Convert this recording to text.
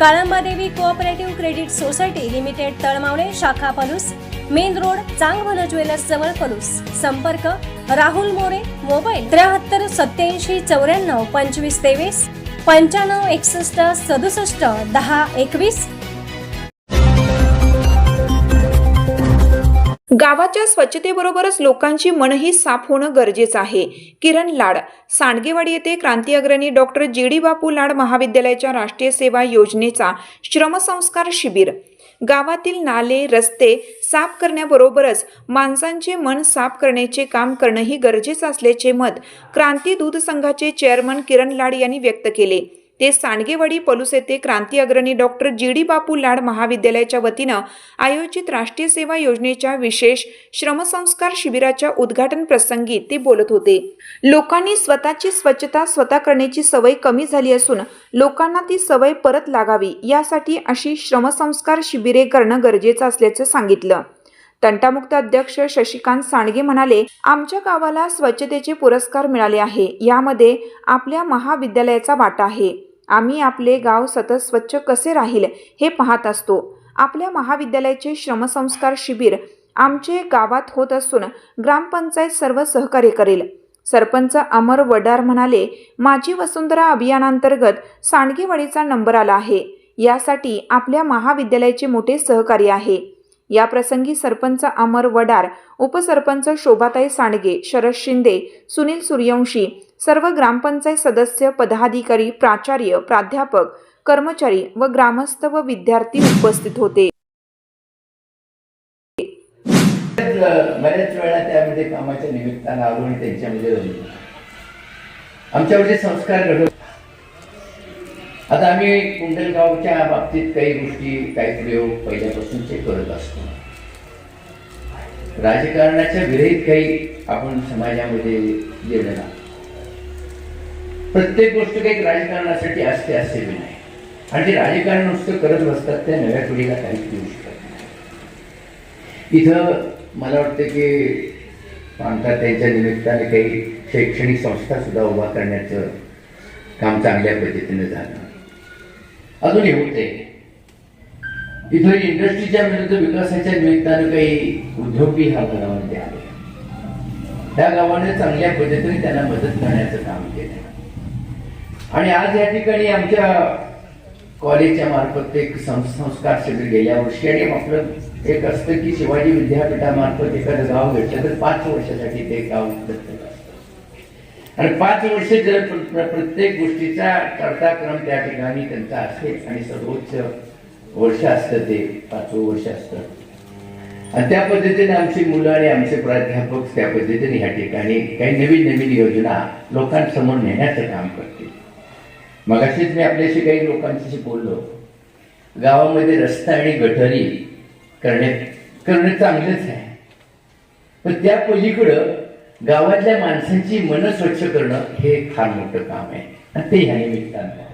Kalambadevi cooperative credit society limited Talmavale शाखा Palus main road Changbhala jewellers जवळ पलूस. संपर्क Rahul More mobile त्र्याहत्तर सत्याऐंशी चौऱ्याण्णव पंचवीस तेवीस पंच्याण्णव एकसष्ट सदुसष्ट दहा एकवीस गावाच्या स्वच्छतेबरोबरच लोकांची मनही साफ होणं गरजेचं आहे. किरण लाड सांडगेवाडी येथे क्रांती अग्रणी डॉक्टर जी डी बापू लाड महाविद्यालयाच्या राष्ट्रीय सेवा योजनेचा श्रमसंस्कार शिबिर. गावातील नाले रस्ते साफ करण्याबरोबरच माणसांचे मन साफ करण्याचे काम करणंही गरजेचं असल्याचे मत क्रांती दूध संघाचे चेअरमन किरण लाड यांनी व्यक्त केले. ते सांडगेवाडी पलूस येथे क्रांती अग्रणी डॉक्टर जी डी बापू लाड महाविद्यालयाच्या वतीनं आयोजित राष्ट्रीय सेवा योजनेच्या विशेष श्रमसंस्कार शिबिराच्या उद्घाटन प्रसंगी ते बोलत होते. लोकांनी स्वतःची स्वच्छता स्वतः करण्याची सवय कमी झाली असून लोकांना ती सवय परत लागावी यासाठी अशी श्रमसंस्कार शिबिरे करणं गरजेचं असल्याचं सांगितलं. तंटामुक्त अध्यक्ष शशिकांत सांडगे म्हणाले आमच्या गावाला स्वच्छतेचे पुरस्कार मिळाले आहे. यामध्ये आपल्या महाविद्यालयाचा वाटा आहे. आम्ही आपले गाव सतत स्वच्छ कसे राहील हे पाहत असतो. आपल्या महाविद्यालयाचे श्रमसंस्कार शिबिर आमचे गावात होत असून ग्रामपंचायत सर्व सहकार्य करेल. सरपंच अमर वडार म्हणाले माझी वसुंधरा अभियानांतर्गत सांडगेवाडीचा नंबर आला आहे. यासाठी आपल्या महाविद्यालयाचे मोठे सहकार्य आहे. याप्रसंगी सरपंच अमर वडार उपसरपंच शोभाताई सांडगे शरद शिंदे सुनील सूर्यवंशी सर्व ग्रामपंचायत सदस्य पदाधिकारी प्राचार्य प्राध्यापक कर्मचारी व ग्रामस्थ व विद्यार्थी उपस्थित होते. बऱ्याच वेळा त्यामध्ये कामाच्या निमित्तानं आलो आणि त्यांच्यामध्ये आमच्यामध्ये संस्कार घडवले आता आम्ही कुंडलगावच्या बाबतीत काही गोष्टी काही प्रयोग पहिल्यापासूनचे करत असतो. राजकारणाच्या विरहित काही आपण समाजामध्ये येणं ना. प्रत्येक गोष्ट काही राजकारणासाठी असते असे मी नाही. आणि ते राजकारण नुसतं करत बसतात त्या नव्या पिढीला काहीच देऊ शकत नाही. इथं मला वाटतं की आमच्या त्यांच्या निमित्ताने काही शैक्षणिक संस्था सुद्धा उभा करण्याचं काम चांगल्या पद्धतीने झालं. अजूनही होते. इथं इंडस्ट्रीच्या विरुद्ध विकासाच्या निमित्तानं काही उद्योगही ह्या गावामध्ये आले. त्या गावाने चांगल्या पद्धतीने त्यांना मदत करण्याचं काम केलं. आणि आज या ठिकाणी आमच्या कॉलेजच्या मार्फत एक सं- संस्कार शिबिर गेल्या वर्षी आणि आपलं एक असतं की शिवाजी विद्यापीठामार्फत एखादं गाव घेतलं तर पाच वर्षासाठी ते गाव दत्तक आणि पाच वर्ष जर प्र- प्र- प्रत्येक गोष्टीचा चढता क्रम त्या ठिकाणी त्यांचा असेल आणि सर्वोच्च वर्ष असतं ते पाचवं वर्ष असतं. आणि त्या पद्धतीने आमची मुलं आणि आमचे प्राध्यापक त्या पद्धतीने ह्या ठिकाणी काही नवीन नवीन योजना लोकांसमोर नेण्याचं काम करतील. मग अशीच मी आपल्याशी काही लोकांशी बोललो. गावामध्ये रस्ता आणि गटरी करणे करणं चांगलंच आहे. पण त्या पलीकडं गावातल्या माणसांची मन स्वच्छ करणं हे फार मोठं काम आहे. आणि ते ह्या निमित्तानं.